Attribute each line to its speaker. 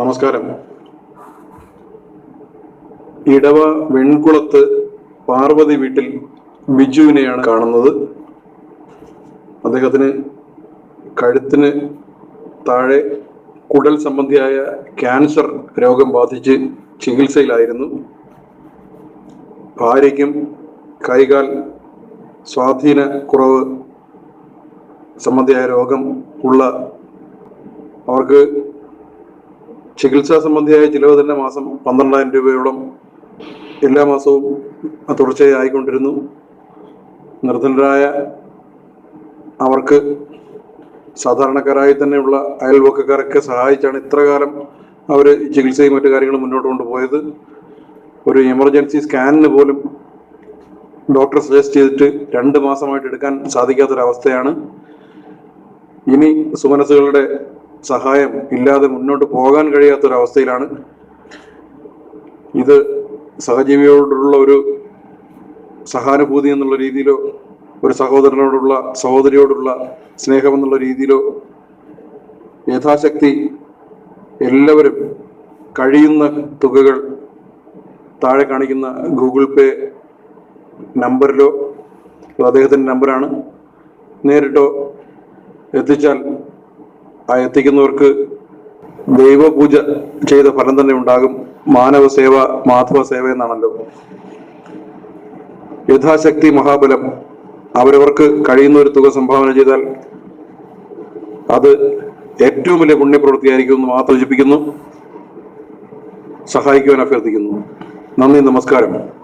Speaker 1: നമസ്കാരം. ഇടവ വെൺകുളത്ത് പാർവതി വീട്ടിൽ ബിജുവിനെയാണ് കാണുന്നത്. അദ്ദേഹത്തിന് കഴുത്തിന് താഴെ കുടൽ സംബന്ധിയായ ക്യാൻസർ രോഗം ബാധിച്ച് ചികിത്സയിലായിരുന്നു. ഭാര്യയ്ക്കും കൈകാൽ സ്വാധീന കുറവ് സംബന്ധിയായ രോഗം ഉള്ള അവർക്ക് ചികിത്സാ സംബന്ധിയായ ചിലവ് തന്നെ മാസം പന്ത്രണ്ടായിരം രൂപയോളം എല്ലാ മാസവും തുടർച്ചയായി ആയിക്കൊണ്ടിരുന്നു നിർധനരായ അവർക്ക് സാധാരണക്കാരായി തന്നെയുള്ള അയൽവക്കക്കാരൊക്കെ സഹായിച്ചാണ് ഇത്ര കാലം അവർ ചികിത്സയും മറ്റു കാര്യങ്ങളും മുന്നോട്ട് കൊണ്ടുപോയത്. ഒരു എമർജൻസി സ്കാനിന് പോലും ഡോക്ടർ സജസ്റ്റ് ചെയ്തിട്ട് രണ്ട് മാസമായിട്ട് എടുക്കാൻ സാധിക്കാത്തൊരവസ്ഥയാണ്. ഇനി സുമനസ്സുകളുടെ സഹായം ഇല്ലാതെ മുന്നോട്ട് പോകാൻ കഴിയാത്തൊരവസ്ഥയിലാണ്. ഇത് സഹജീവിയോടുള്ള ഒരു സഹാനുഭൂതി എന്നുള്ള രീതിയിലോ ഒരു സഹോദരനോടുള്ള സഹോദരിയോടുള്ള സ്നേഹം എന്നുള്ള രീതിയിലോ യഥാശക്തി എല്ലാവരും കഴിയുന്ന തുകകൾ താഴെ കാണിക്കുന്ന ഗൂഗിൾ പേ നമ്പറിലോ അദ്ദേഹത്തിന്റെ നമ്പറാണ് നേരിട്ടോ എത്തിച്ചാൽ എത്തിക്കുന്നവർക്ക് ദൈവപൂജ ചെയ്ത ഫലം തന്നെ ഉണ്ടാകും. മാനവ സേവ മാധവ സേവ എന്നാണല്ലോ. യഥാശക്തി മഹാബലം. അവരവർക്ക് കഴിയുന്ന ഒരു തുക സംഭാവന ചെയ്താൽ അത് ഏറ്റവും വലിയ പുണ്യപ്രവൃത്തിയായിരിക്കും എന്ന് മാത്രം സൂചിപ്പിക്കുന്നു സഹായിക്കുവാൻ അഭ്യർത്ഥിക്കുന്നു. നന്ദി നമസ്കാരം.